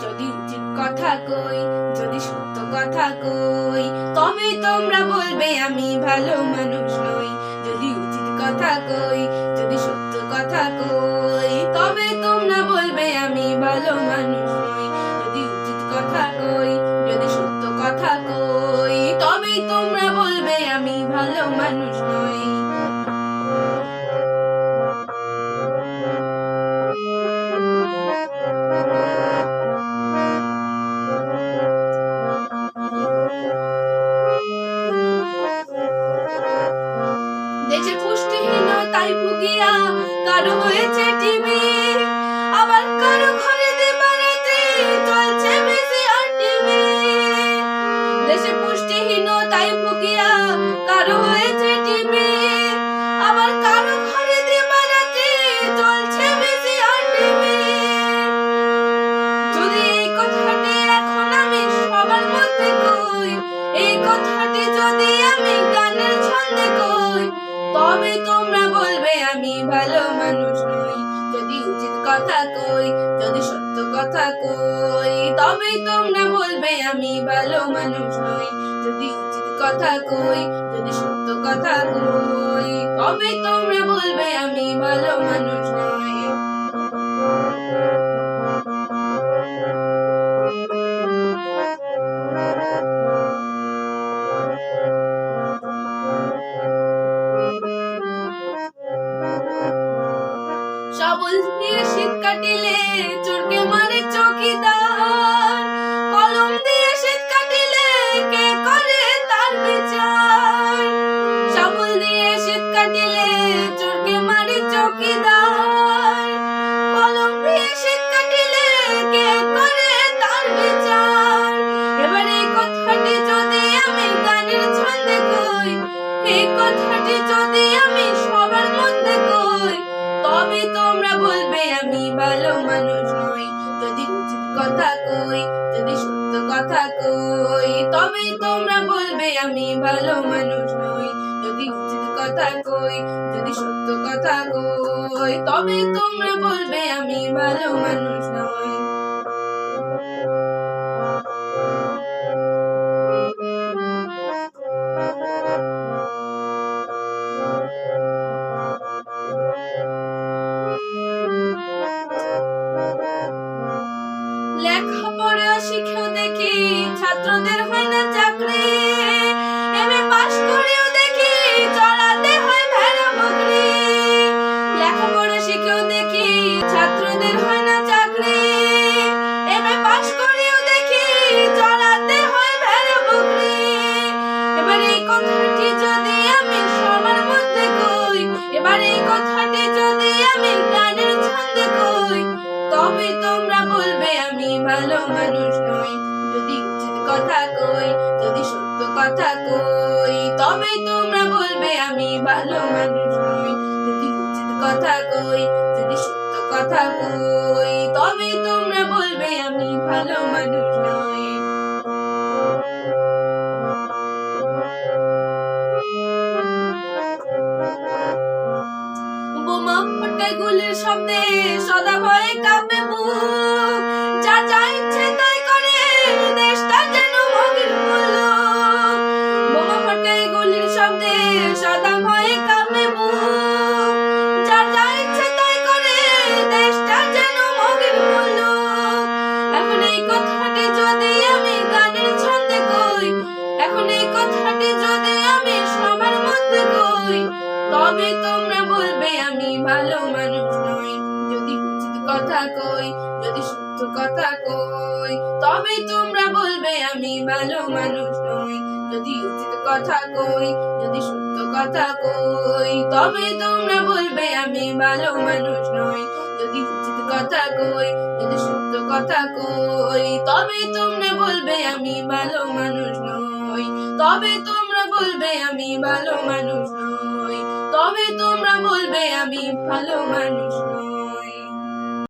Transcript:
যদি উচিত কথা কই, যদি সত্য কথা কই, তবে তোমরা বলবে আমি ভালো মানুষ নই। যদি উচিত কথা কই, যদি সত্য কথা কই, তবে তোমরা বলবে আমি ভালো মানুষ পুষ্টিহীনতায় ভুগিয়া কারও হয়েছে টিভি। আবার কারও ঘরে দেবারাতে চলছে বেশি আর টিভি। দেশে পুষ্টিহীনতায় ভুগিয়া কারও হয়েছে টিভি। আবার কারও ঘরে দেবারাতে চলছে বেশি আর টিভি। যদি এই কথাটি এখন আমি সবার মধ্যে কই, এই কথাটি যদি আমি গানের ছন্দে কই তবে তোমরা বলবে আমি ভালো মানুষ নই? যদি উচিত কথা কই, যদি সত্য কথা কই তবে তোমরা বলবে আমি ভালো মানুষ নই। যদি উচিত কথা কই, যদি সত্য কথা কই কবে তোমরা বলবে আমি ভালো মানুষ নই। সবল দিয়ে শীত কাটিলে চোরকে মারে চৌকিদার। কলম দিয়ে শীত কাটিলে কে করে তার বিচার? সবল দিয়ে শীত কাটিলে চোরকে মারে চৌকিদার। কলম দিয়ে শীত কাটিলে কে করে তার বিচার? এবার কথাটি যদি আমি গানের ছন্দে কই, এই কথাটি যদি আমি ভালো মানুষ নই, যদি উচিত কথা কই, যদি সত্য কথা কই। তবে তোমরা বলবে, আমি ভালো মানুষ নই, যদি উচিত কথা কই, যদি সত্য কথা কই। তবে তোমরা বলবে, আমি ভালো মানুষ নই। ছাত্রদের হয় না চাকরি এমএ পাস করেও দেখি চড়াতে হয় ভেড়া বকরি। লেখাপড়া শিখেও দেখি ছাত্রদের হয় না চাকরি। এমএ পাস করেও দেখি চড়াতে হয় ভেড়া বকরি। এবার এই কথাটি যদি আমি সবার মধ্যে কই, এবার এই কথাটি যদি আমি গানের ছন্দে কই তবে তোমরা বলবে আমি ভালো মানুষ নই। যদি কথা কই, যদি সত্য কথা কই তবে তোমরা বলবে আমি ভালো মানুষ নই। যদি উচিত কথা কই, যদি সত্য কথা কই তবে তোমরা বলবে আমি ভালো মানুষ নই। বোমা গুলির শব্দে সদা ভয়ে কাঁপে বুক যা যা ইচ্ছে তবে তোমরা বলবে আমি ভালো মানুষ নই। যদি উচিত কথা কই, যদি সত্য কথা কই, তবে তোমরা বলবে আমি ভালো মানুষ নই। যদি উচিত কথা কই, যদি সত্য কথা কই, তবে তোমরা বলবে আমি ভালো মানুষ নই। যদি উচিত কথা কই, যদি সত্য কথা কই, তবে তোমরা বলবে আমি ভালো মানুষ নই। তবে তোমরা বলবে আমি ভালো মানুষ নই। তবে তোমরা বলবে আমি ভালো মানুষ নই।